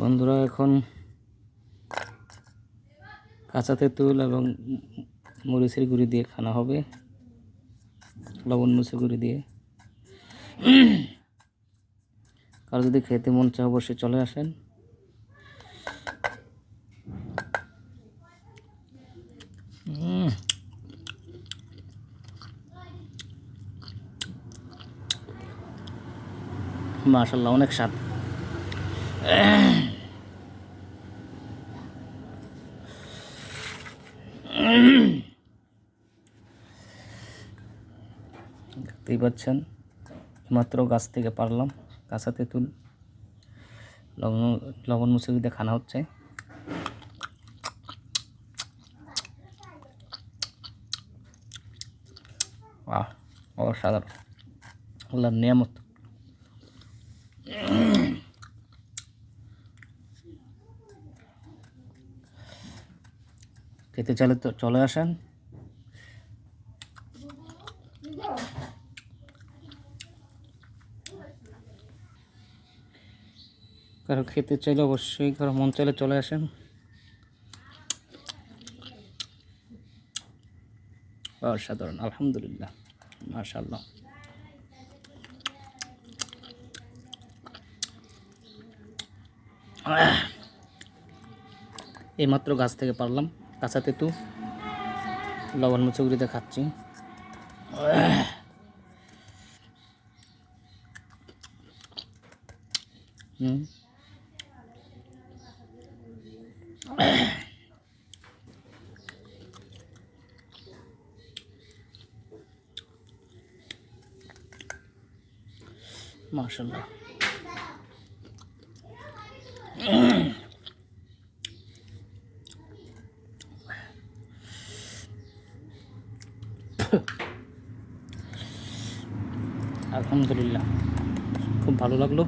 বন্ধুরা, এখন কাঁচা তেঁতুল এবং মরিচের গুঁড়ি দিয়ে খানা হবে, লবণ মরিচের গুঁড়ি দিয়ে। কারও যদি খেতে মন চায় অবশ্যই চলে আসেন। মাশাল্লাহ অনেক স্বাদ। দেখতেই পাচ্ছেন মাত্র গাছ থেকে পারলাম। কাঁচা তেঁতুল লবণ লবণ মুসুরি দিয়ে হচ্ছে। আহ অসাধারণ। আল্লাহর নিয়ামত। খেতে চাইলে তো, চলে আসেন। কারও খেতে চাইলে অবশ্যই, কারও মন চাইলে চলে আসেন। অসাধারণ, আলহামদুলিল্লাহ মাশাল্লাহ এইমাত্র গাছ থেকে পারলাম। কাঁচা তেতু লবণ মুচুগুড়িতে খাচ্ছি। হুম। মাশাল্লাহ আলহামদুলিল্লাহ। খুব ভালো লাগল।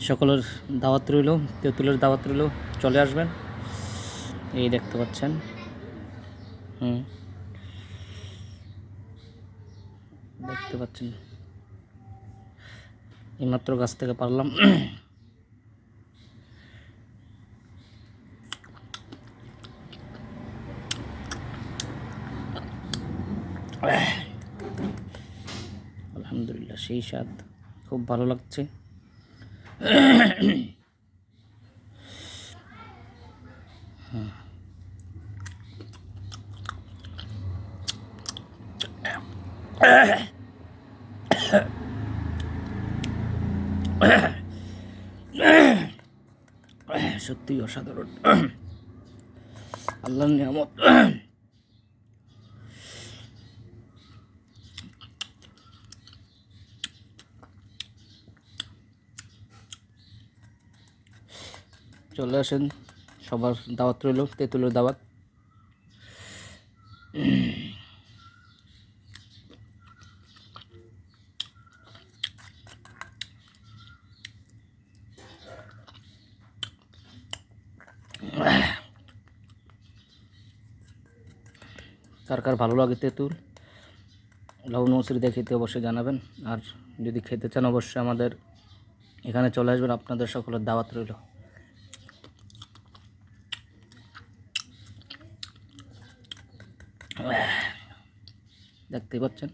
সকলের দাওয়াত রইল, তেঁতুলের দাওয়াত রইল, চলে আসবেন। এই দেখতে পাচ্ছেন। হুম। দেখতে পাচ্ছেন। এইমাত্র গাছ থেকে পারলাম। আলহামদুলিল্লাহ সেই স্বাদ খুব ভালো লাগছে। সত্যি অসাধারণ। আল্লাহর নিয়ামত। চলে আসেন। সবার দাওয়াত রইল, তেঁতুলের দাওয়াত। কার কার ভালো লাগে তেঁতুল, লবণ মসুরি দিয়ে খেতে অবশ্যই জানাবেন। আর যদি খেতে চান, অবশ্যই আমাদের এখানে চলে আসবেন। আপনাদের সকলের দাওয়াত রইল। দেখতেই পাচ্ছেন।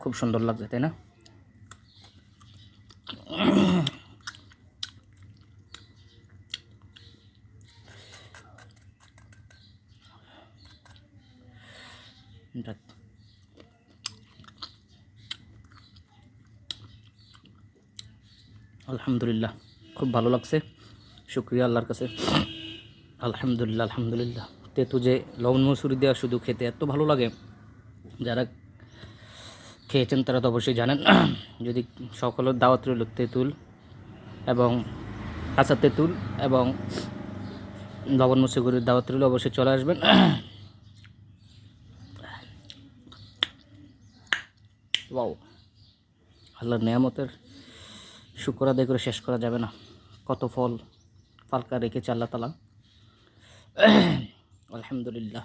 খুব সুন্দর লাগছে, তাই না। আলহামদুলিল্লাহ, খুব ভালো লাগছে। শুক্রিয়া আল্লাহর কাছে। আলহামদুলিল্লাহ আলহামদুলিল্লাহ। তেতু যে লবণ মসুরি দেওয়া শুধু খেতে এত ভালো লাগে, যারা খেয়েছেন তারা তো অবশ্যই জানেন। যদি সকলের দাওয়াত রইল তেঁতুল এবং কাঁচা তেঁতুল এবং লবণ মসুরির দাওয়াত রইল, অবশ্যই চলে আসবেন। ওয়াও, আল্লাহর নেয়ামতের শুক্র আদায় করে শেষ করা যাবে না। কত ফল ফালকা রেখেছে আল্লাহ তালা। আলহামদুলিল্লাহ